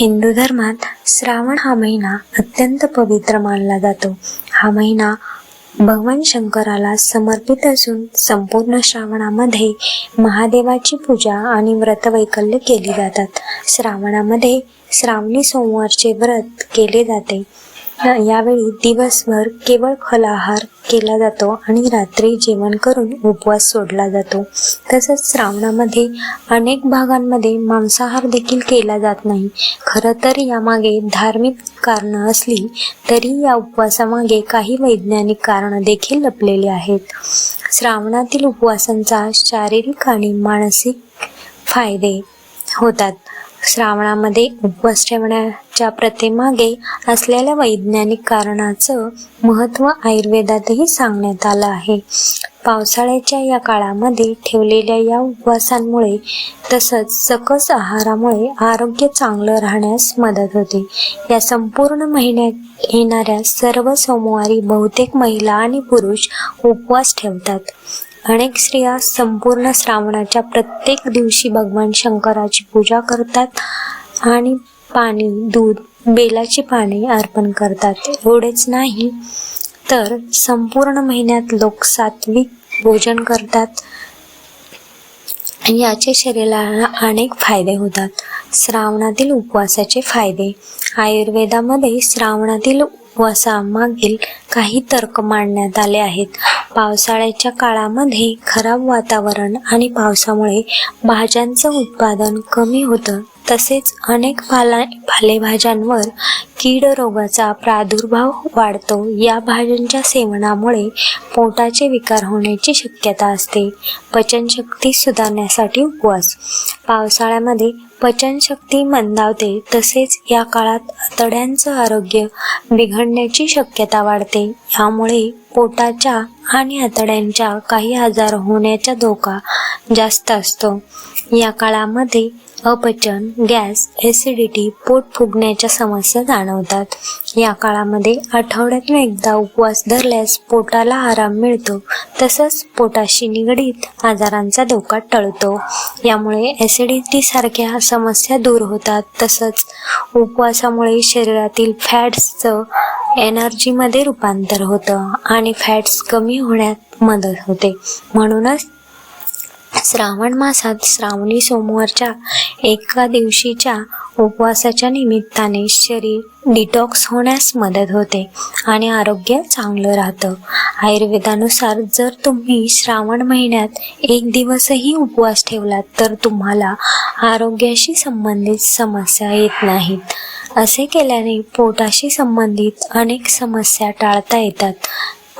हिंदू धर्मात श्रावण हा महिना अत्यंत पवित्र मानला जातो. हा महिना भगवान शंकराला समर्पित असून संपूर्ण श्रावणामध्ये महादेवाची पूजा आणि व्रतवैकल्य केली जातात. श्रावणामध्ये श्रावणी सोमवारचे व्रत केले जाते. यावेळी दिवसभर केवळ फलाहार केला जातो आणि रात्री जेवण करून उपवास सोडला जातो. तसंच श्रावणामध्ये अनेक भागांमध्ये मांसाहार देखील केला जात नाही. खरं तर यामागे धार्मिक कारणं असली तरी या उपवासामागे काही वैज्ञानिक कारणं देखील लपलेली आहेत. श्रावणातील उपवासांचा शारीरिक आणि मानसिक फायदे होतात. श्रावणामध्ये उपवास ठेवण्याच्या प्रथेमागे असलेल्या वैज्ञानिक कारणाचं महत्त्व आयुर्वेदातही सांगण्यात आलं आहे. पावसाळ्याच्या या काळामध्ये ठेवलेल्या या उपवासांमुळे तसंच सकस आहारामुळे आरोग्य चांगलं राहण्यास मदत होते. या संपूर्ण महिन्यात येणाऱ्या सर्व सोमवारी बहुतेक महिला आणि पुरुष उपवास ठेवतात. अनेक स्त्रिया संपूर्ण श्रावणाच्या प्रत्येक दिवशी भगवान शंकराची पूजा करतात आणि पाणी दूध बेलाची पाने अर्पण करतात. एवढेच नाही तर संपूर्ण महिन्यात लोक सात्विक भोजन करतात. याचे शरीराला अनेक फायदे होतात. श्रावणातील उपवासाचे फायदे. आयुर्वेदामध्ये श्रावणातील उपवासामागील काही तर्क मांडण्यात आले आहेत. पावसाळ्याच्या काळामध्ये खराब वातावरण आणि पावसामुळे भाज्यांचं उत्पादन कमी होतं. तसेच अनेक पाला पालेभाज्यांवर कीड रोगाचा प्रादुर्भाव वाढतो. या भाज्यांच्या सेवनामुळे पोटाचे विकार होण्याची शक्यता असते. पचनशक्ती सुधारण्यासाठी उपवास. पावसाळ्यामध्ये पचनशक्ती मंदावते तसेच या काळात आतड्यांचं आरोग्य बिघडण्याची शक्यता वाढते. यामुळे पोटाच्या आणि आतड्यांच्या काही आजार होण्याचा धोका जास्त असतो. या काळामध्ये अपचन गॅस ॲसिडिटी पोट फुगण्याच्या समस्या जाणवतात. या काळामध्ये आठवड्यातून एकदा उपवास धरल्यास पोटाला आराम मिळतो तसंच पोटाशी निगडीत आजारांचा धोका टळतो. यामुळे ॲसिडिटीसारख्या समस्या दूर होतात तसंच उपवासामुळे शरीरातील फॅट्सचं एनर्जीमध्ये रूपांतर होतं आणि फॅट्स कमी होण्यात मदत होते. म्हणूनच श्रावण मासात श्रावणी सोमवारच्या एका दिवशीच्या उपवासाच्या निमित्ताने शरीर डिटॉक्स होण्यास मदत होते आणि आरोग्य चांगलं राहतं. आयुर्वेदानुसार जर तुम्ही श्रावण महिन्यात एक दिवसही उपवास ठेवलात तर तुम्हाला आरोग्याशी संबंधित समस्या येत नाहीत. असे केल्याने पोटाशी संबंधित अनेक समस्या टाळता येतात.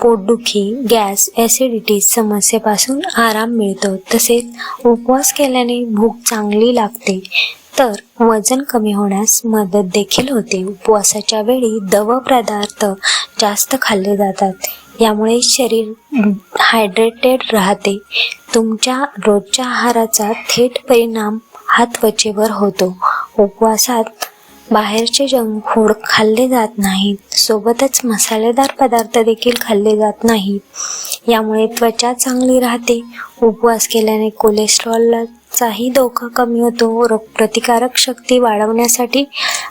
पोटदुखी गॅस ॲसिडिटी समस्येपासून आराम मिळतो. तसेच उपवास केल्याने भूक चांगली लागते. तर वजन कमी होण्यास मदत देखील होते. उपवासाच्या वेळी दव पदार्थ जास्त खाल्ले जातात. यामुळे शरीर हायड्रेटेड राहते. तुमच्या रोजच्या आहाराचा थेट परिणाम हा त्वचेवर होतो. उपवासात बाहेरचे जंक फूड खाल्ले जात नाहीत. सोबतच मसालेदार पदार्थ देखील खाल्ले जात नाहीत. यामुळे त्वचा चांगली राहते. उपवास केल्याने कोलेस्ट्रॉलचाही धोका कमी होतो. रोगप्रतिकारक शक्ती वाढवण्यासाठी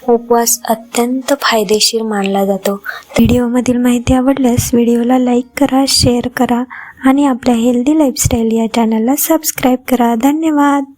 उपवास अत्यंत फायदेशीर मानला जातो. व्हिडिओमधील माहिती आवडल्यास व्हिडिओला लाईक करा शेअर करा आणि आपल्या हेल्दी लाईफस्टाईल या चॅनलला सबस्क्राईब करा. धन्यवाद!